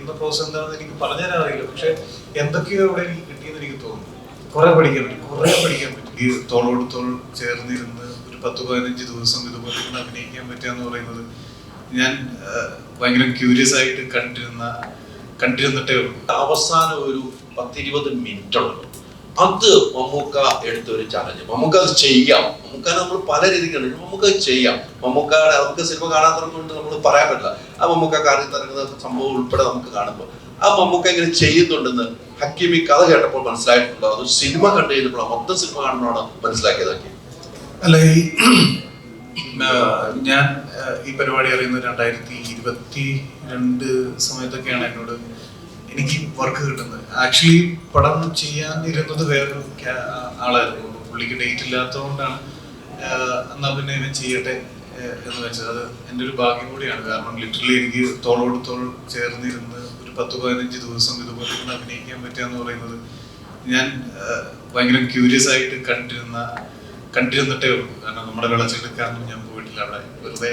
ചെയ്യുന്ന പ്രോസസ് എന്താണെന്ന് എനിക്ക് പറഞ്ഞുതരാൻ അറിയില്ല പക്ഷെ എന്തൊക്കെയോ ഇവിടെ എനിക്ക് കിട്ടിയെന്ന് എനിക്ക് തോന്നുന്നു. കുറെ പഠിക്കാൻ പറ്റും. കുറെ പഠിക്കാൻ പറ്റും. ഈ തോളോട് തോൾ ചേർന്നിരുന്ന് ഒരു പത്ത് പതിനഞ്ച് ദിവസം ഇതുപോലെ ഇരുന്ന് അഭിനയിക്കാൻ പറ്റുക എന്ന് പറയുന്നത് ഞാൻ ഭയങ്കര ക്യൂരിയസ് ആയിട്ട് കണ്ടിരുന്ന കണ്ടിരുന്നിട്ടേ ഉള്ളൂ. അവസാനം ഒരു പത്തിരുപത് മിനിറ്റ് ഉള്ളത് അത് മമ്മൂക്ക എടുത്ത ഒരു ചലഞ്ച് മമ്മൂക്ക അത് ചെയ്യാം. മമ്മൂക്കാനെ നമ്മൾ പല രീതിക്കുണ്ട് മമ്മൂക്ക അത് ചെയ്യാം. മമ്മൂക്കയുടെ നമുക്ക് സിനിമ കാണാത്തതുകൊണ്ട് നമ്മൾ പറയാൻ പറ്റില്ല. ആ മമ്മൂക്ക കാറിൽ ഇറങ്ങുന്ന സംഭവം ഉൾപ്പെടെ നമുക്ക് കാണുമ്പോൾ ആ മമ്മൂക്ക ഇങ്ങനെ ചെയ്യുന്നുണ്ടെന്ന് ഹക്കീമി കഥ കേട്ടപ്പോൾ മനസ്സിലായിട്ടുണ്ടോ? അത് സിനിമ കണ്ടു കഴിഞ്ഞപ്പോൾ മൊത്തം സിനിമ കാണുമ്പോഴാണ് മനസ്സിലാക്കിയത് അല്ല ഈ ഞാൻ ഈ പരിപാടി അറിയുന്നത് രണ്ടായിരത്തി ഇരുപത്തി രണ്ട് സമയത്തൊക്കെയാണ് എന്നോട് എനിക്ക് വർക്ക് കിട്ടുന്നത്. ആക്ച്വലി പടം ചെയ്യാൻ ഇരുന്നത് വേറൊരു ആളായിരുന്നു. പുള്ളിക്ക് ഡേറ്റ് ഇല്ലാത്തതുകൊണ്ടാണ് ആ, എന്നാ പിന്നെ ചെയ്യട്ടെ എന്ന് വെച്ചാൽ അത് എന്റെ ഒരു ഭാഗ്യം കൂടിയാണ്. കാരണം ലിറ്ററലി എനിക്ക് തോളോട് തോൾ ചേർന്നിരുന്ന് ഒരു പത്ത് പതിനഞ്ച് ദിവസം ഇതുപോലെ ഇരുന്ന് അഭിനയിക്കാൻ പറ്റുക എന്ന് പറയുന്നത് ഞാൻ ഭയങ്കര ക്യൂരിയസ് ആയിട്ട് കണ്ടിരുന്ന കണ്ടിരുന്നിട്ടേ ഉള്ളൂ. കാരണം നമ്മുടെ വെള്ളച്ചെടുക്കാനൊന്നും ഞാൻ പോയിട്ടില്ല. അവിടെ വെറുതെ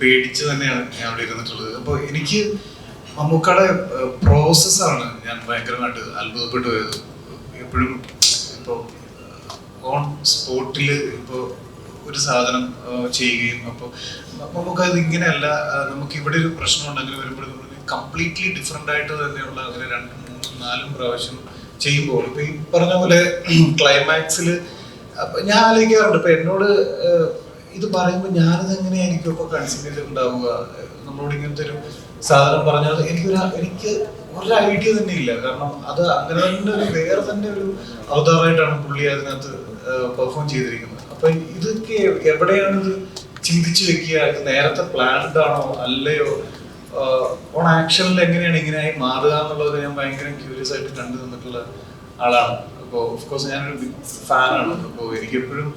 പേടിച്ച് തന്നെയാണ് ഞാൻ അവിടെ ഇരുന്നിട്ടുള്ളത്. അപ്പോൾ എനിക്ക് മമ്മൂക്കയുടെ പ്രോസസ്സാണ് ഞാൻ ഭയങ്കരമായിട്ട് അത്ഭുതപ്പെട്ടു പോയത്. എപ്പോഴും ഇപ്പോൾ ഓൺ സ്പോട്ടിൽ ഇപ്പോൾ ഒരു സാധനം ചെയ്യുകയും അപ്പോൾ നമുക്ക് അത് ഇങ്ങനെയല്ല നമുക്ക് ഇവിടെ ഒരു പ്രശ്നം ഉണ്ടെങ്കിൽ വരുമ്പോൾ കംപ്ലീറ്റ്ലി ഡിഫറെന്റ് ആയിട്ട് തന്നെയുള്ള അങ്ങനെ രണ്ടും മൂന്നും നാലും പ്രാവശ്യം ചെയ്യുമ്പോൾ ഇപ്പൊ ഈ പറഞ്ഞ പോലെ ക്ലൈമാക്സിൽ ഞാൻ ആലോചിക്കാറുണ്ട് ഇപ്പൊ എന്നോട് ഇത് പറയുമ്പോൾ ഞാനത് എങ്ങനെ ഇപ്പൊ കൺസിഡർ ഉണ്ടാവുക നമ്മളോട് ഇങ്ങനത്തെ ഒരു സാധനം പറഞ്ഞാൽ എനിക്കൊരു എനിക്ക് ഒരു ഐഡിയ തന്നെ ഇല്ല. കാരണം അത് അങ്ങനെ തന്നെ ഒരു വേറെ തന്നെ ഒരു അവതാറായിട്ടാണ് പുള്ളി അതിനകത്ത് പെർഫോം ചെയ്തിരിക്കുന്നത്. അപ്പൊ ഇതൊക്കെ എവിടെയാണ് ഇത് ചിന്തിച്ചു വെക്കുക? ഇത് നേരത്തെ പ്ലാൻഡ് ആണോ? അല്ലയോ? ഓൺ ആക്ഷനിൽ എങ്ങനെയാണ് ഇങ്ങനെയായി മാറുക എന്നുള്ളത് ഞാൻ ഭയങ്കര ക്യൂരിയസ് ആയിട്ട് കണ്ടു നിന്നിട്ടുള്ള ആളാണ്. അപ്പോൾ ഓഫ് കോഴ്സ് ഞാനൊരു ഫാനാണ് അപ്പോൾ എനിക്കെപ്പോഴും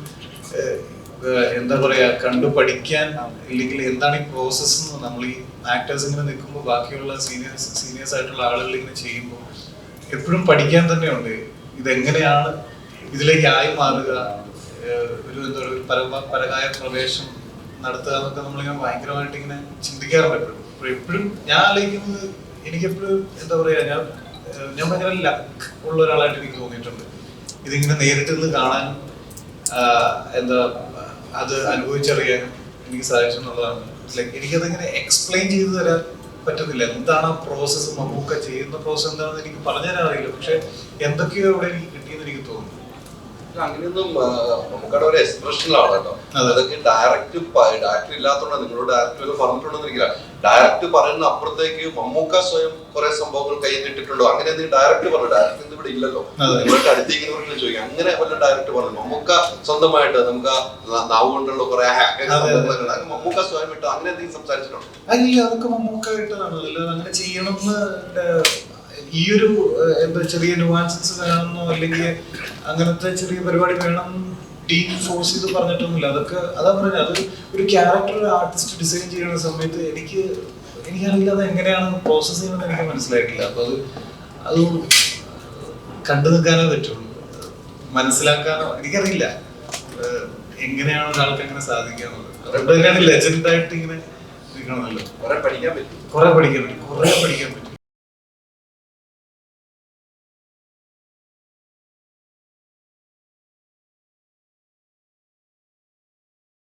ഏഹ്, എന്താ പറയാ കണ്ടു പഠിക്കാൻ ഇല്ലെങ്കിൽ എന്താണ് ഈ പ്രോസസ്സ് നമ്മൾ ഈ ആക്ടേഴ്സ് ഇങ്ങനെ നിൽക്കുമ്പോൾ ബാക്കിയുള്ള സീനിയേഴ്സ് സീനിയേഴ്സ് ആയിട്ടുള്ള ആളുകൾ ഇങ്ങനെ ചെയ്യുമ്പോൾ എപ്പോഴും പഠിക്കാൻ തന്നെയുണ്ട്. ഇതെങ്ങനെയാണ് ഇതിലേക്ക് ആയി മാറുക? ഒരു എന്താ പറയുക പരമ പരകായ പ്രവേശം നടത്തുക എന്നൊക്കെ നമ്മളിങ്ങനെ ഭയങ്കരമായിട്ട് ഇങ്ങനെ ചിന്തിക്കാറുണ്ട് എപ്പോഴും. എപ്പോഴും ഞാൻ ആലോചിക്കുന്നത് എനിക്കെപ്പോഴും എന്താ പറയുക ഞാൻ ഞാൻ ഭയങ്കര ലക്ക് ഉള്ള ഒരാളായിട്ട് എനിക്ക് തോന്നിയിട്ടുണ്ട്. ഇതിങ്ങനെ നേരിട്ട് നിന്ന് കാണാൻ എന്താ അത് അനുഭവിച്ചറിയാൻ എനിക്ക് സാധിച്ചു എന്നുള്ളതാണ് ലൈക്ക് എനിക്കതങ്ങനെ എക്സ്പ്ലെയിൻ ചെയ്തു തരാൻ പറ്റുന്നില്ല. എന്താണ് ആ പ്രോസസ്സ് മമ്മൂക്ക ചെയ്യുന്ന പ്രോസസ്സ് എന്താണെന്ന് എനിക്ക് പറഞ്ഞു തരാൻ അറിയില്ല. പക്ഷെ എന്തൊക്കെയോ അവിടെ എനിക്ക് അങ്ങനെയൊന്നും നമുക്കവിടെ ഒരു എക്സ്പ്രഷനിലാണ് കേട്ടോ. അതൊക്കെ ഡയറക്റ്റ് ഡയറക്റ്റ് ഇല്ലാത്തതുകൊണ്ട് നിങ്ങളോട് ഡയറക്റ്റ് വല്ല പറഞ്ഞിട്ടുണ്ടെന്ന് എനിക്കില്ല ഡയറക്റ്റ് പറയുന്ന അപ്പുറത്തേക്ക് മമ്മൂക്ക സ്വയം കുറെ സംഭവങ്ങൾ കയ്യിലിട്ടിട്ടുണ്ടോ അങ്ങനെ എന്തെങ്കിലും ഡയറക്റ്റ് പറഞ്ഞു? ഡയറക്റ്റ് ഇവിടെ ഇല്ലല്ലോ. നിങ്ങളുടെ അടുത്തേക്കുന്നവർക്ക് ചോദിക്കാം. അങ്ങനെ വല്ല ഡയറക്റ്റ് പറഞ്ഞു? മമ്മൂക്ക സ്വന്തമായിട്ട് നമുക്ക് നാവ് കൊണ്ടുള്ള കുറെ മമ്മൂക്ക സ്വയം ഇട്ട് അങ്ങനെ എന്തെങ്കിലും സംസാരിച്ചിട്ടുണ്ടോ? അല്ല അതൊക്കെ മമ്മൂക്ക അല്ലാതെ അങ്ങനെ ഏഹ്, ഈ ഒരു എന്താ ചെറിയ നുവാൻസസ് വേണമെന്നോ അല്ലെങ്കിൽ അങ്ങനത്തെ ചെറിയ പരിപാടി വേണം ടീം ഫോഴ്സ് ചെയ്ത് പറഞ്ഞിട്ടൊന്നുമില്ല. അതൊക്കെ അതാ പറഞ്ഞത് അത് ഒരു ക്യാരക്ടർ ഒരു ആർട്ടിസ്റ്റ് ഡിസൈൻ ചെയ്യുന്ന സമയത്ത് എനിക്ക് എനിക്കറിയില്ല അത് എങ്ങനെയാണ് പ്രോസസ് ചെയ്യുന്നത് എനിക്ക് മനസ്സിലായിട്ടില്ല. അപ്പൊ അത് അത് കണ്ടു നിൽക്കാനേ പറ്റുള്ളൂ. മനസ്സിലാക്കാനോ എനിക്കറിയില്ല. എങ്ങനെയാണ് ഒരാൾക്ക് അങ്ങനെ സാധിക്കാന്നുള്ളത് അതുകൊണ്ട് തന്നെയാണ് ലെജൻഡ് ആയിട്ട് ഇങ്ങനെ നിൽക്കണമല്ലോ കുറെ പഠിക്കാൻ പറ്റും. കുറെ പഠിക്കാൻ പറ്റും. കുറെ പഠിക്കാൻ പറ്റും.